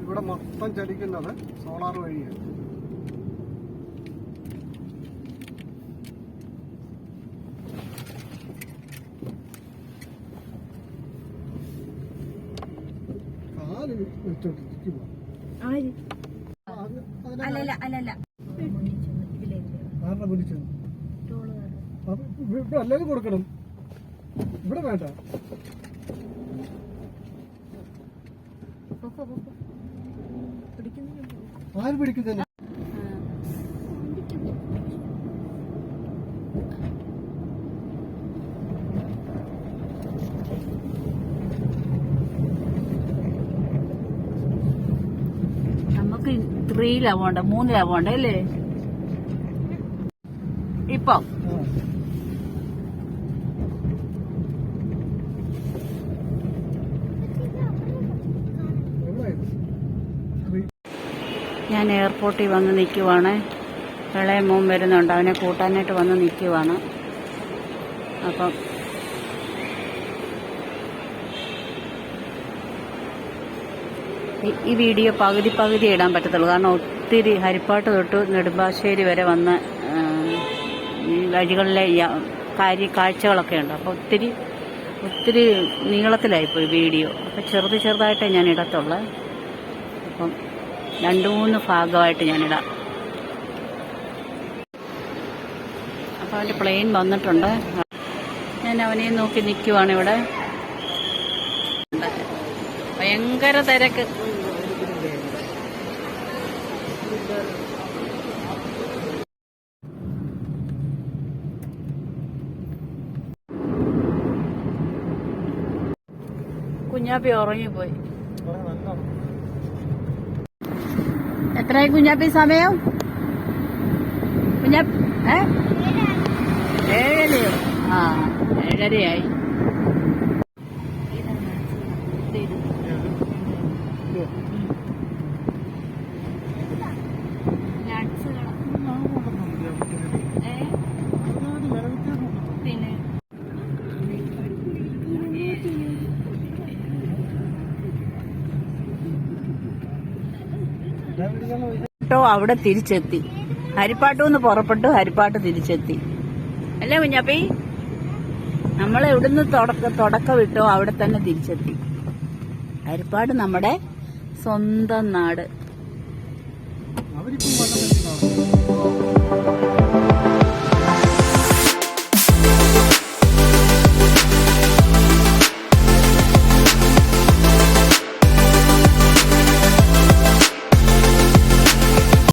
ഇവിടെ മൊത്തം ചലിക്കുന്നത് സോളാർ വഴിയാണ്. അല്ലല്ല അല്ലല്ല. ആരുടെ അപ്പൊ ഇവിടെ എല്ലാരും കൊടുക്കണം. ഇവിടെ വേണ്ട. ആര് പിടിക്കുന്നില്ല. നമുക്ക് ത്രീയിലാ പോണ്ട മൂന്നിലാ പോണ്ട അല്ലേ? ഇപ്പം. ഞാൻ എയർപോർട്ടിൽ വന്ന് നിൽക്കുവാണ്. ഇളയ മോൻ വരുന്നുണ്ട്. അവനെ കൂട്ടാനായിട്ട് വന്ന് നിൽക്കുവാണ്. അപ്പം ഈ- വീഡിയോ പകുതി പകുതി ഇടാൻ പറ്റത്തുള്ളൂ. കാരണം ഒത്തിരി ഹരിപ്പാട്ട് തൊട്ട് നെടുമ്പാശ്ശേരി വരെ വന്ന വഴികളിലെ കാര്യ കാഴ്ചകളൊക്കെ ഉണ്ട്. അപ്പോൾ ഒത്തിരി ഒത്തിരി നീളത്തിലായിപ്പോയി വീഡിയോ. അപ്പോൾ ചെറുത് ചെറുതായിട്ടേ ഞാൻ ഇടത്തുള്ളത് അപ്പം രണ്ട് മൂന്ന് ഭാഗമായിട്ട് ഞാനിടാം അപ്പോൾ അവന്റെ പ്ലെയിൻ വന്നിട്ടുണ്ട്. ഞാൻ അവനെ നോക്കി നിൽക്കുവാണ് ഇവിടെ. ഭയങ്കര തിരക്ക്. കുഞ്ഞാപ്പി ഉറങ്ങിപ്പോയി. എത്രയായി കുഞ്ഞാപ്പി സമയം? കുഞ്ഞാ ഏഴരയോ? ആ ഏഴരയായി. പിന്നെ കേട്ടോ അവിടെ തിരിച്ചെത്തി. ഹരിപ്പാട്ടൂന്ന് പുറപ്പെട്ടു ഹരിപ്പാട്ട് തിരിച്ചെത്തി. അല്ലേ കുഞ്ഞാപ്പി? നമ്മൾ എവിടുന്ന് തുടക്കം ഇട്ടോ അവിടെ തന്നെ തിരിച്ചെത്തി. ഹരിപ്പാട് നമ്മുടെ സ്വന്തം നാട്. അവരിപ്പം